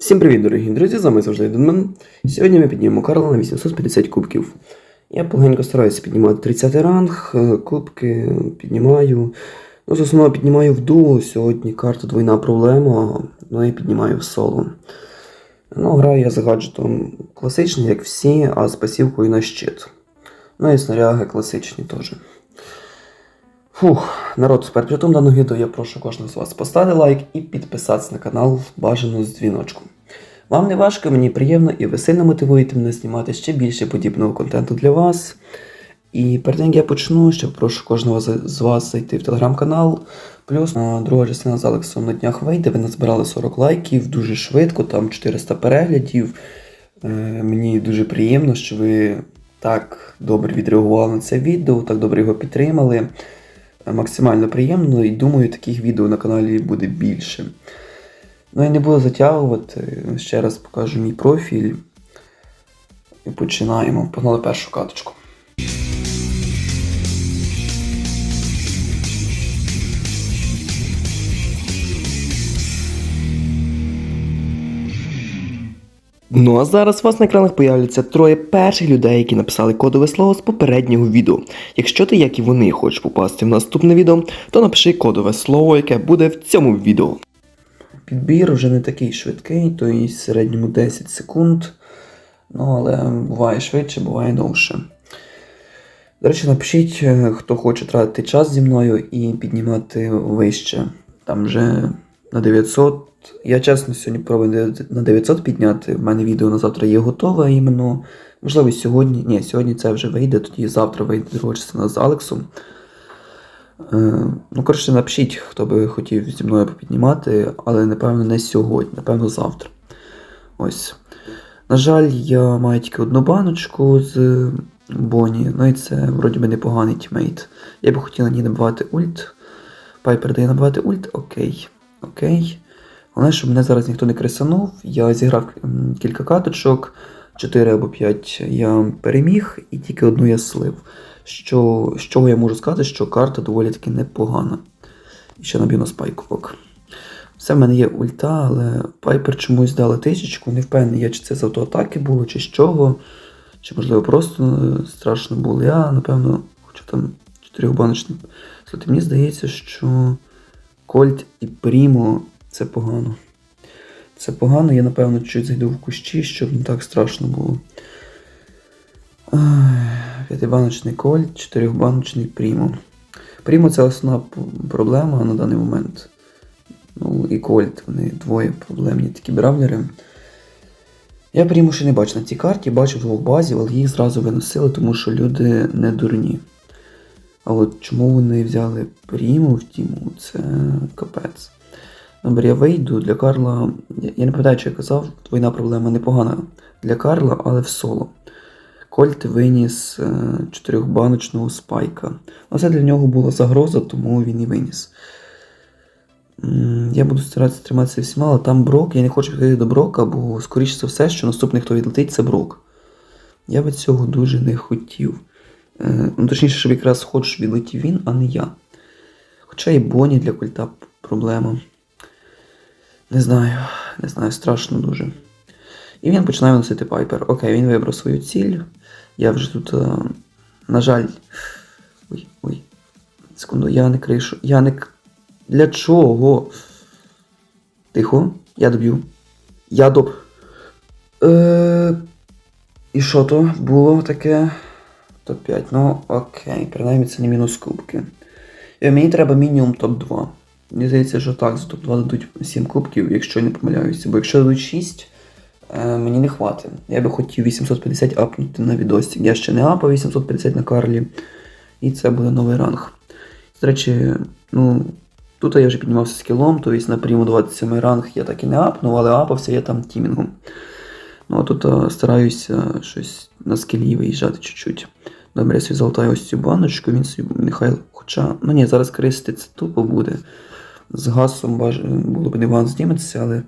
Всім привіт, дорогі друзі! З вами завжди Донмен. Сьогодні ми піднімемо Карла на 850 кубків. Я полегенько стараюся піднімати 30 ранг, е, кубки піднімаю. Ну, з основного піднімаю в дуо. Сьогодні карта двойна проблема, ну і піднімаю в соло. Ну, граю я з гаджетом класичний, як всі, а з пасівкою на щит. Ну і снаряги класичні теж. Фух, народ, перед початком даного відео я прошу кожного з вас поставити лайк і підписатися на канал бажано з дзвіночком. Вам не важко, мені приємно і ви сильно мотивуєте мене знімати ще більше подібного контенту для вас. І перед тим як я почну, ще прошу кожного з вас зайти в телеграм-канал. Плюс друга частина з Алексом на днях вийде. Ви назбирали 40 лайків дуже швидко, там 400 переглядів. Е, мені дуже приємно, що ви так добре відреагували на це відео, так добре його підтримали. Максимально приємно і думаю, таких відео на каналі буде більше. Ну і не буду затягувати. Ще раз покажу мій профіль. І починаємо. Погнали першу каточку. Ну а зараз у вас на екранах появляться троє перших людей, які написали кодове слово з попереднього відео. Якщо ти, як і вони, хочеш попасти в наступне відео, то напиши кодове слово, яке буде в цьому відео. Підбір вже не такий швидкий, то і в середньому 10 секунд. Ну, але буває швидше, буває довше. До речі, напишіть, е, хто хоче тратити час зі мною і піднімати вище. Там вже на 900. Я чесно сьогодні пробую на 900 підняти. В мене відео на завтра є готове іменно. Можливо, сьогодні. Ні, сьогодні це вже вийде, тоді завтра вийде друга частина з Алексом. Е, ну, коротше, напишіть, хто би хотів зі мною попіднімати, але напевно не сьогодні, напевно, завтра. Ось. На жаль, я маю тільки одну баночку з Боні, ну і це вроді би непоганий тімейт. Я би хотів на ній набивати ульт. Пайпер дає набивати ульт, окей. Окей. Головне, щоб мене зараз ніхто не кресанув. Я зіграв кілька каточок, 4 або 5 я переміг, і тільки одну я слив. Що, з чого я можу сказати, що карта доволі таки непогана. І ще наб'ю на спайку. Все в мене є ульта, але Пайпер чомусь дали тисячку. Не впевнений, я, чи це з автоатаки було, чи з чого. Чи можливо просто е, страшно було. Я, напевно, хочу там чотирьохбаночний. Слухайте, мені здається, що Кольт і Прімо це погано. Це погано, я напевно чуть зайду в кущі, щоб не так страшно було. П'ятибаночний кольт, чотирьохбаночний Прімо. Прімо це основна проблема на даний момент. Ну і Кольт, вони двоє проблемні такі бравлери. Я Пріму ще не бачу на цій карті, бачу в двох базів, але їх зразу виносили, тому що люди не дурні. А от чому вони взяли Пріму в тіму, це капець. Добре, я вийду для Карла. Я не пам'ятаю, що я казав, двойна проблема непогана для Карла, але в соло. Кольт виніс е, чотирьохбаночного спайка. Ну, це для нього була загроза, тому він і виніс. Я буду старатися триматися всіма, але там Брок, я не хочу підходити до Брока, бо скоріше за все, що наступний, хто відлетить, це Брок. Я би цього дуже не хотів. Е, Ну, точніше, щоб якраз хоч відлетів він, а не я. Хоча і Боні для кольта проблема. Не знаю, не знаю, страшно дуже. І він починає виносити пайпер. Окей, він вибрав свою ціль. Я вже тут, е, на жаль. Ой, ой. Секунду, я не кришу. Я не. Для чого? Тихо, я доб'ю. Я доб. Е... І що то було таке? Топ-5. Ну, окей, принаймні це не мінус кубки. Е, Мені треба мінімум топ-2. Мені здається, що так, за топ-2 дадуть 7 кубків, якщо я не помиляюся. Бо якщо дадуть 6, е, мені не хватить. Я би хотів 850 апнути на відосі. Я ще не апав 850 на Карлі. І це буде новий ранг. До речі, ну, тут я вже піднімався скілом, тобто на пріму 27 ранг я так і не апнув, але апався я там тімінгом. Ну, а тут е, стараюся щось на скілі виїжджати чуть-чуть. Добре, я собі ось цю баночку, він собі нехай. Хоча. Ну ні, зараз кристи це тупо буде. З гасом баж... було б непогано зніметься, але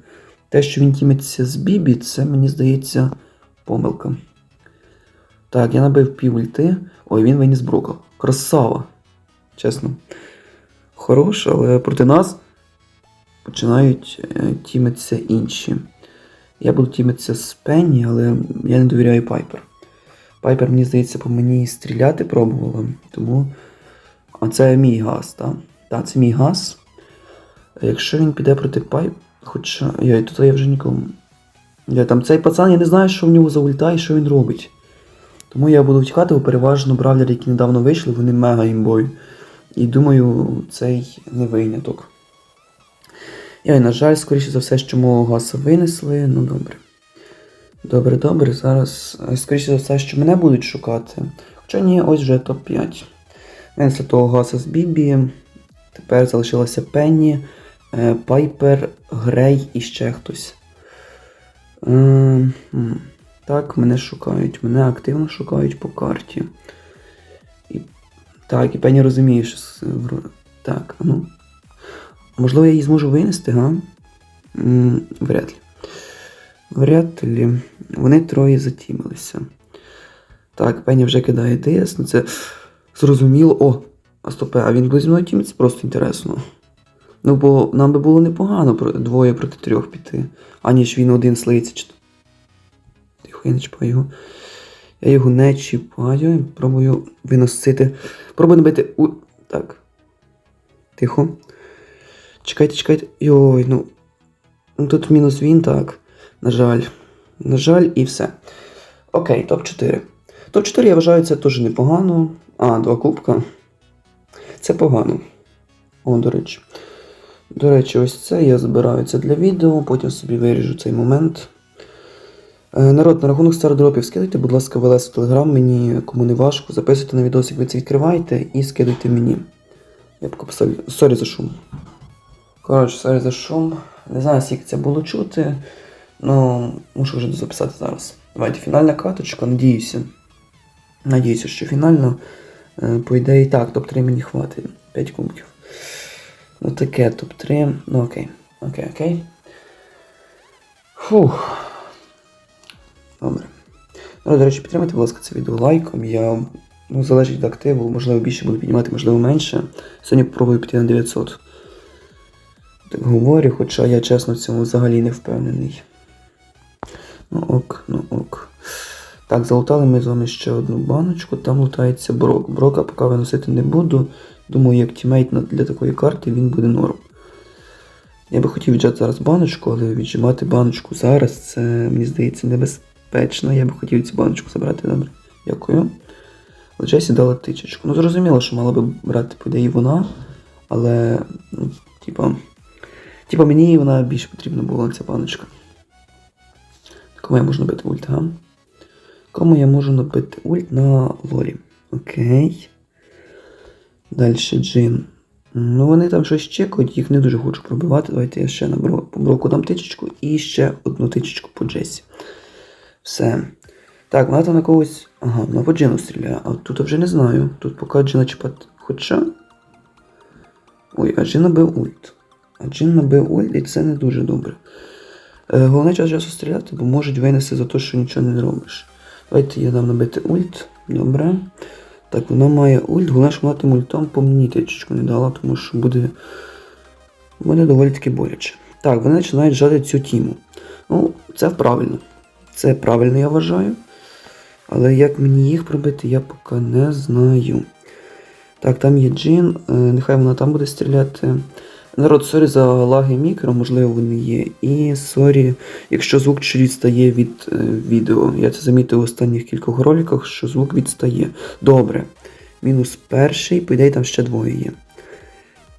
те, що він тіметься з Бібі, це мені здається помилка. Так, я набив пів ульти. Ой, він виніс Брока. Красава. Чесно. Хорош, але проти нас починають е, тімитися інші. Я буду тімитися з Пенні, але я не довіряю Пайпер. Пайпер, мені здається, по мені стріляти пробувала, тому. А це мій газ, так? Так, це мій газ. Якщо він піде проти Пайп. Хоча. Йой, тут я вже нікому. Я там цей пацан, я не знаю, що в нього за ульта і що він робить. Тому я буду втікати, бо переважно бравлери, які недавно вийшли, вони мега імбой. І думаю, цей не виняток. І, на жаль, скоріше за все, що мого гаса винесли. Ну добре. Добре, добре. Зараз, е, скоріше за все, що мене будуть шукати. Хоча ні, ось вже топ-5. Винесли того гаса з Бібі. Тепер залишилася Пенні, е, Пайпер, Грей і ще хтось. Е, так, мене шукають. Мене активно шукають по карті. Так, і Пенні розуміє, що. Так, ну. Можливо, я її зможу винести, га? Вряд ли. Вряд ли. Вони троє затімилися. Так, Пенні вже кидає ДС, ну це зрозуміло. О! А стопе, а він буде зі мною тімиться просто інтересно. Ну, бо нам би було непогано двоє проти трьох піти, аніж він один слиється. Чи... Тихо, я не чіпаю його. Я його не чіпаю, пробую виносити. Пробую набити у. Так. Тихо. Чекайте, чекайте. Йой, ну. Ну тут мінус він, так. На жаль. На жаль, і все. Окей, топ-4. Топ-4 я вважаю, це теж непогано. А, два кубка. Це погано. О, до речі. До речі, ось це я збираю це для відео, потім собі виріжу цей момент. Е, Народ, на рахунок стардропів скидайте, будь ласка, в ЛС в Телеграм, мені кому не важко, записуйте на відосик, ви це відкриваєте і скидайте мені. Я б написав. Сорі за шум. Коротше, сорі за шум. Не знаю, скільки це було чути. Ну, мушу вже записати зараз. Давайте фінальна каточка, надіюся. Надіюся, що фінально. Е, По ідеї так, топ-3 мені хватить. 5 кубків. Ну таке, топ-3. Ну окей. Окей, окей. Фух. Добре. Ну, до речі, підтримайте, будь ласка, це відео лайком. Я, ну, залежить від активу, можливо, більше буду піднімати, можливо, менше. Сьогодні попробую піти на 900. Так говорю, хоча я чесно в цьому взагалі не впевнений. Ну ок, ну ок. Так, залутали ми з вами ще одну баночку, там лутається брок. Брока поки виносити не буду. Думаю, як тімейт для такої карти він буде норм. Я би хотів віджати зараз баночку, але віджимати баночку зараз це, мені здається, небезпечно. Я би хотів цю баночку забрати, добре. Дякую. Але Джесі дала тичечку. Ну, зрозуміло, що мала би брати по ідеї вона, але, ну, типа. Типа мені вона більше потрібна була ця баночка. Кому я можу набити ульт, га? Кому я можу набити ульт на лорі? Окей. Далі джин. Ну, вони там щось чекають, їх не дуже хочу пробивати. Давайте я ще на бро- по броку дам тичечку і ще одну тичечку по Джесі. Все. Так, вона там на когось. Ага, вона по джину стріляє, а тут я вже не знаю. Тут поки джина чіпати. Хоча. Ой, а джин набив ульт. А джин набив ульт, і це не дуже добре. Е, головне час часу стріляти, бо можуть винести за те, що нічого не робиш. Давайте я дам набити ульт. Добре. Так, вона має ульт. Головне, що вона тим ультом по мені тичечку не дала, тому що буде. Буде доволі таки боляче. Так, вони починають жати цю тіму. Ну, це правильно. Це правильно, я вважаю. Але як мені їх пробити, я поки не знаю. Так, там є Джин, е, нехай вона там буде стріляти. Народ, сорі за лаги мікро, можливо, вони є. І сорі, якщо звук чуть відстає від е, відео. Я це замітив у останніх кількох роликах, що звук відстає. Добре. Мінус перший, по ідеї там ще двоє є.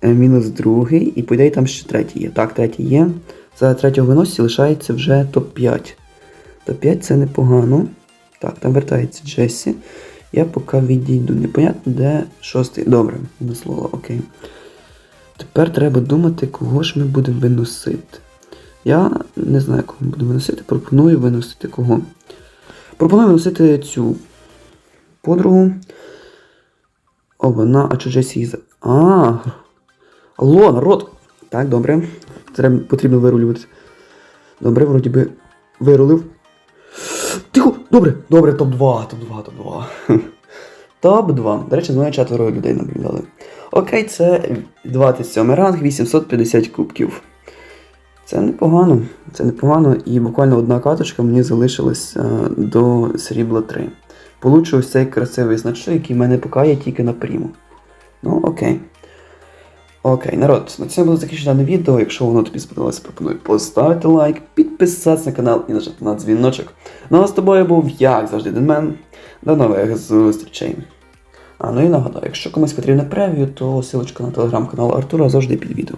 Е, мінус другий, і по там ще третій є. Так, третій є. За третього виносі лишається вже топ-5. Топ-5 це непогано. Так, там вертається Джесі. Я поки відійду. Непонятно, де шостий. Добре, на слово, окей. Тепер треба думати, кого ж ми будемо виносити. Я не знаю, кого ми будемо виносити. Пропоную виносити кого. Пропоную виносити цю подругу. О, вона, а чи Джесі її за. А. Алло, народ! Так, добре. Треба, потрібно вирулювати. Добре, вроді би вирулив. Тихо! Добре, добре, топ-2, топ-2, топ-2. Топ-2. До речі, з мною четверо людей наблюдали. Окей, це 27 ранг, 850 кубків. Це непогано. Це непогано, і буквально одна каточка мені залишилась е, до срібла 3. Получу ось цей красивий значок, який мене поки є тільки на пріму. Ну, окей. Окей, народ, на цьому буде закінчено дане відео. Якщо воно тобі сподобалося, пропоную поставити лайк, підписатися на канал і нажати на дзвіночок. Ну а з тобою був, як завжди, Денмен. До нових зустрічей. А ну і нагадаю, якщо комусь потрібне прев'ю, то силочка на телеграм-канал Артура завжди під відео.